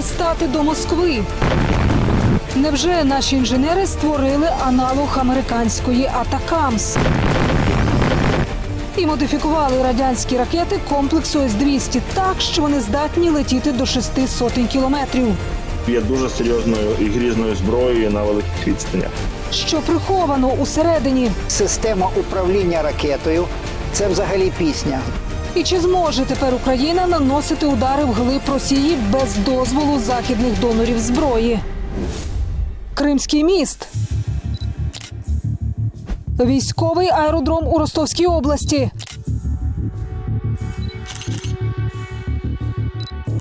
дістати до Москви? Невже наші інженери створили аналог американської Атакамс? І модифікували радянські ракети комплексу С-200 так, що вони здатні летіти до шести сотень кілометрів. Є дуже серйозною і грізною зброєю на великих відстанях. Що приховано усередині? Система управління ракетою це взагалі пісня. І чи зможе тепер Україна наносити удари вглиб Росії без дозволу західних донорів зброї? Кримський міст. Військовий аеродром у Ростовській області.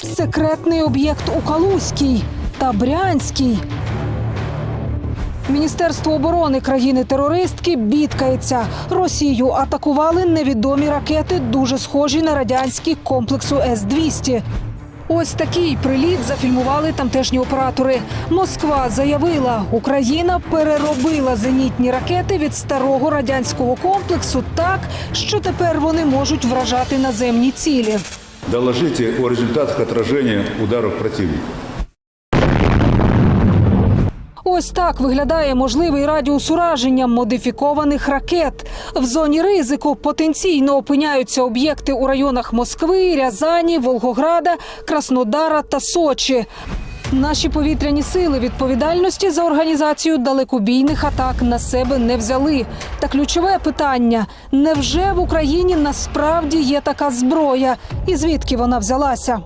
Секретний об'єкт у Калузькій та Брянській. Міністерство оборони країни-терористки бідкається. Росію атакували невідомі ракети, дуже схожі на радянські комплексу С-200. Ось такий приліт зафільмували тамтешні оператори. Москва заявила, Україна переробила зенітні ракети від старого радянського комплексу так, що тепер вони можуть вражати наземні цілі. Доложите о результатах отражения ударов противника. Ось так виглядає можливий радіус ураження модифікованих ракет. В зоні ризику потенційно опиняються об'єкти у районах Москви, Рязані, Волгограда, Краснодара та Сочі. Наші повітряні сили відповідальності за організацію далекобійних атак на себе не взяли. Та ключове питання: невже в Україні насправді є така зброя? І звідки вона взялася?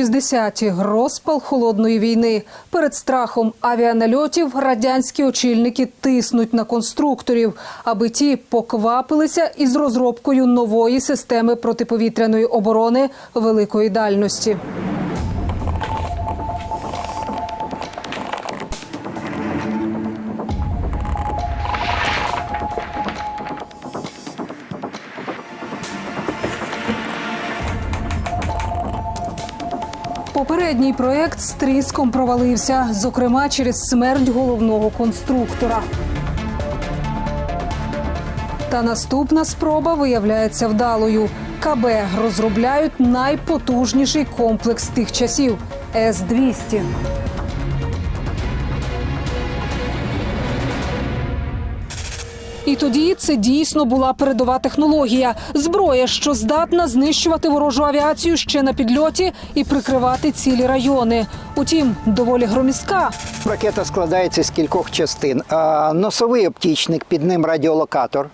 60-ті – розпал холодної війни. Перед страхом авіанальотів радянські очільники тиснуть на конструкторів, аби ті поквапилися із розробкою нової системи протиповітряної оборони великої дальності. Попередній проект з тріском провалився, зокрема через смерть головного конструктора. Та наступна спроба виявляється вдалою. КБ розробляють найпотужніший комплекс тих часів С-200. І тоді це дійсно була передова технологія. Зброя, що здатна знищувати ворожу авіацію ще на підльоті і прикривати цілі райони. Утім, доволі громістка. Ракета складається з кількох частин. Носовий оптічник, під ним радіолокатор.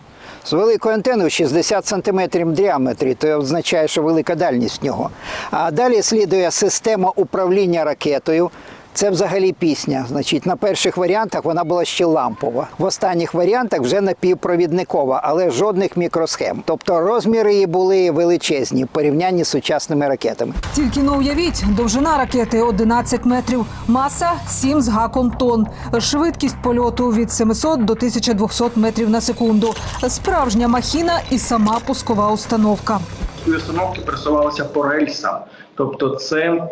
З великою антеною 60 см в діаметрі, то означає, що велика дальність в нього. А далі слідує система управління ракетою. Це взагалі пісня. Значить, на перших варіантах вона була ще лампова. В останніх варіантах вже напівпровідникова, але жодних мікросхем. Тобто розміри її були величезні в порівнянні з сучасними ракетами. Тільки но уявіть, довжина ракети 11 метрів, маса 7 з гаком тонн, швидкість польоту від 700 до 1200 метрів на секунду. Справжня махіна і сама пускова установка. Установки пересувалися по рельсам, тобто це.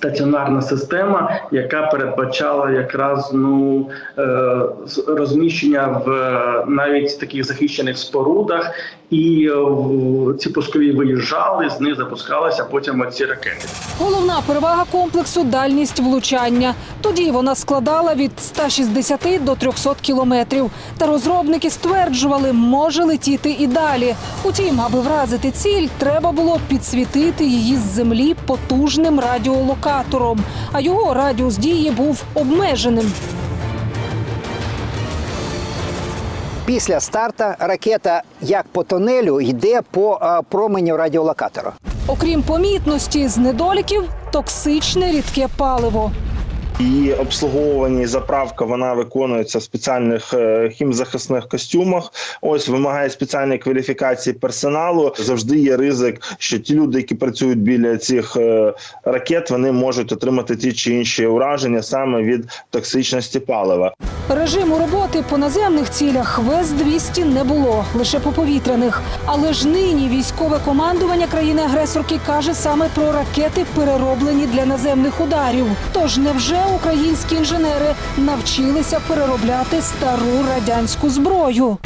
Стаціонарна система, яка передбачала якраз ну е, розміщення в е, навіть таких захищених спорудах, і е, ці пускові виїжджали, з них запускалися потім ці ракети. Головна перевага комплексу дальність влучання. Тоді вона складала від 160 до 300 кілометрів. Та розробники стверджували, може летіти і далі. Утім, аби вразити ціль, треба було підсвітити її з землі потужним радіолокатором. А його радіус дії був обмеженим. Після старта ракета, як по тонелю, йде по а, променю радіолокатора. Окрім помітності з недоліків, токсичне рідке паливо. Її обслуговування і заправка вона виконується в спеціальних е, хімзахисних костюмах. Ось вимагає спеціальної кваліфікації персоналу. Завжди є ризик, що ті люди, які працюють біля цих е, ракет, вони можуть отримати ті чи інші ураження саме від токсичності палива. Режиму роботи по наземних цілях ВС-200 не було, лише по повітряних. Але ж нині військове командування країни-агресорки каже саме про ракети, перероблені для наземних ударів. Тож невже українські інженери навчилися переробляти стару радянську зброю?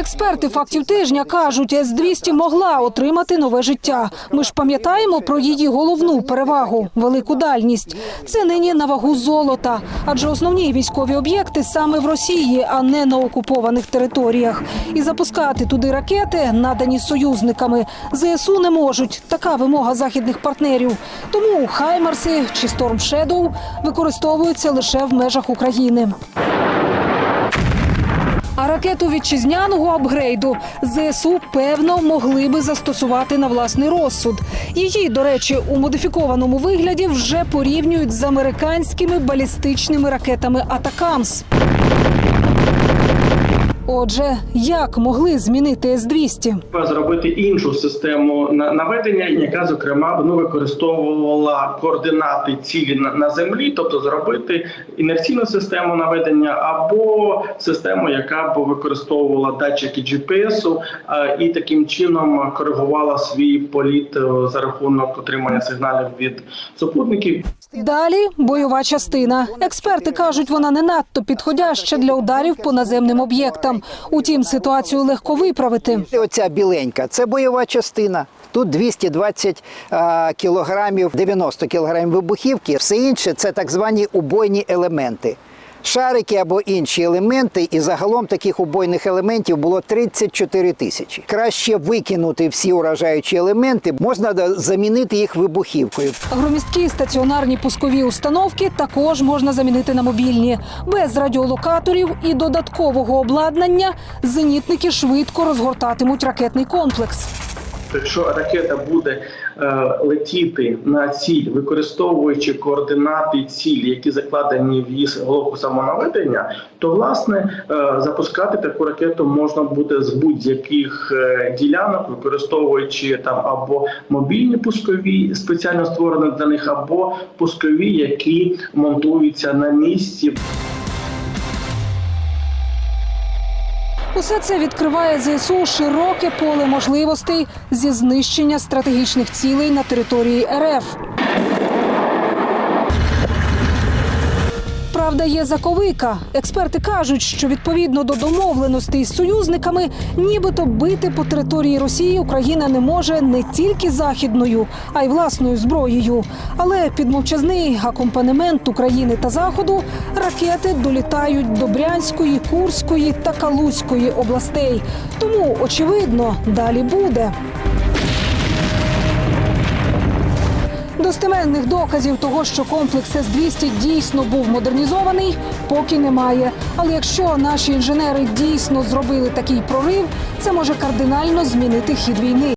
Експерти фактів тижня кажуть, С-200 могла отримати нове життя. Ми ж пам'ятаємо про її головну перевагу велику дальність. Це нині на вагу золота, адже основні військові об'єкти саме в Росії, а не на окупованих територіях. І запускати туди ракети, надані союзниками, ЗСУ не можуть. Така вимога західних партнерів. Тому Хаймарси чи Shadow використовуються лише в межах України. Ракету вітчизняного апгрейду ЗСУ певно могли би застосувати на власний розсуд. Її, до речі, у модифікованому вигляді вже порівнюють з американськими балістичними ракетами Атакамс. Отже, як могли змінити С-200? Зробити іншу систему на- наведення, яка зокрема ну, використовувала координати цілі на, землі, тобто зробити інерційну систему наведення або систему, яка б використовувала датчики GPS і таким чином коригувала свій політ е, за рахунок отримання сигналів від супутників. Далі бойова частина. Експерти кажуть, вона не надто підходяща для ударів по наземним об'єктам. Утім, ситуацію легко виправити. Оця біленька це бойова частина. Тут 220 а, кілограмів, 90 кілограмів вибухівки. Все інше це так звані убойні елементи. Шарики або інші елементи, і загалом таких убойних елементів було 34 тисячі. Краще викинути всі уражаючі елементи, можна замінити їх вибухівкою. Громісткі стаціонарні пускові установки також можна замінити на мобільні. Без радіолокаторів і додаткового обладнання зенітники швидко розгортатимуть ракетний комплекс. Якщо ракета буде е, летіти на ціль, використовуючи координати цілі, які закладені в її головку самонаведення, то власне е, запускати таку ракету можна буде з будь-яких е, ділянок, використовуючи там або мобільні пускові, спеціально створені для них, або пускові, які монтуються на місці. Усе це відкриває ЗСУ широке поле можливостей зі знищення стратегічних цілей на території РФ. Правда, є заковика. Експерти кажуть, що відповідно до домовленостей з союзниками, нібито бити по території Росії Україна не може не тільки західною, а й власною зброєю. Але під мовчазний акомпанемент України та Заходу ракети долітають до Брянської, Курської та Калузької областей. Тому очевидно, далі буде. Достеменних доказів того, що комплекс С-200 дійсно був модернізований, поки немає. Але якщо наші інженери дійсно зробили такий прорив, це може кардинально змінити хід війни.